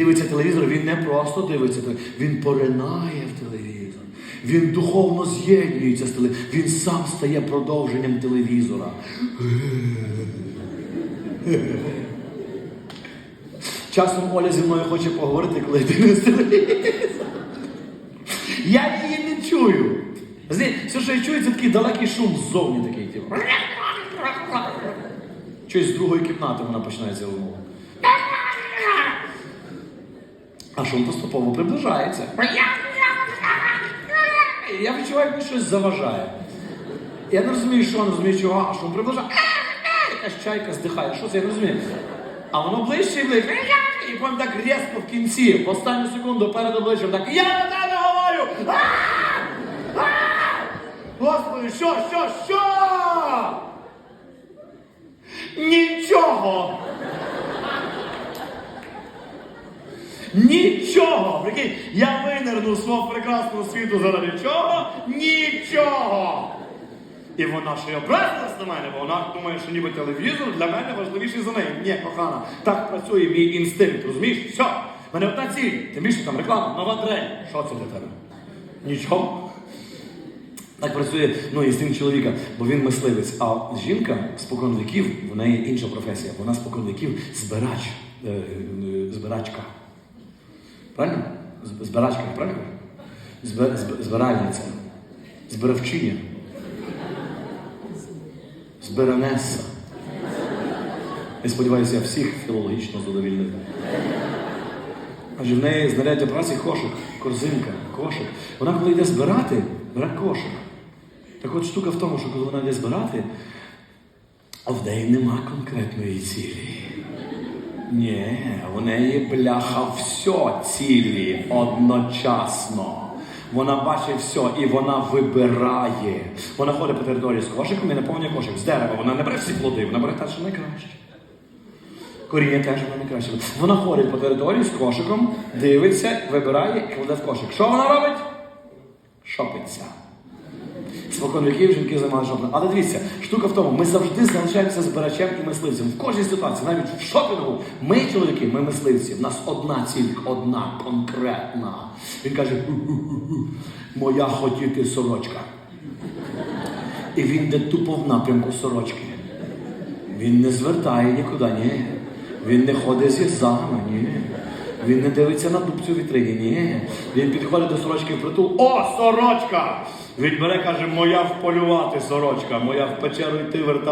Дивиться телевізор, він не просто дивиться телевізор, він поринає в телевізор. Він духовно з'єднується з телевізором. Він сам стає продовженням телевізора. Часом Оля зі мною хоче поговорити, коли дивлюсь телевізор. Я її не чую. Все, що я чую, це такий далекий шум ззовні такий. Типу. Щось з другої кімнати вона починається розмова. А шум поступово приближається. І Я відчуваю, як мені щось заважає. Я не розумію, що не розумію, чого, а шум приближає. Якась чайка здихає. Що це я не розумію? А воно ближче і ближче. І потім так різко в кінці, в останню секунду перед обличчям, так я на тебе говорю! Господи, що, що, що? Нічого! Нічого! Прикинь, я винирнув з свого прекрасного світу заради чого? Нічого! І вона ще й образилась на мене, бо вона думає, що ніби телевізор для мене важливіший за неї. Ні, кохана, так працює мій інстинкт, розумієш? Все, в мене одна ціль. Тим більше там реклама, нова дрель. Що це для тебе? Нічого. Так працює ну, інстинкт чоловіка, бо він мисливець. А жінка спокон віків, в неї інша професія. Вона спокон віків збирач, е, е, збирачка. Правильно? Збирачка, правильно? Зб- зб- збиральниця. Збиравчиня. Збиранеса. Я сподіваюся, я всіх філологічно задовільнив. Адже в неї знаряддя праці кошик, корзинка, кошик. Вона коли йде збирати, бере кошик. Так от штука в тому, що коли вона йде збирати, а в неї нема конкретної цілі. Ні, у неї бляха все цілі одночасно. Вона бачить все і вона вибирає. Вона ходить по території з кошиком і наповнює кошик з дерева. Вона не бере всі плоди, вона бере те, що найкраще. Коріння теж вона найкраще. Вона ходить по території з кошиком, дивиться, вибирає і кладе в кошик. Що вона робить? Шопиться. Спокон віків жінки займалися шопінгом. Але дивіться, штука в тому, ми завжди залишаємося збирачем і мисливцем. В кожній ситуації, навіть в шопінгу, ми, чоловіки, ми мисливці. В нас одна ціль, одна конкретна. Він каже: моя хотіти сорочка. І він йде тупо в напрямку сорочки. Він не звертає нікуди, ні. Він не ходить з язами, ні. Він не дивиться на дубцю вітрині, ні. Він підходить до сорочки в притул. О, сорочка! Він бере, каже, моя вполювати сорочка, моя в печеру йти вертати.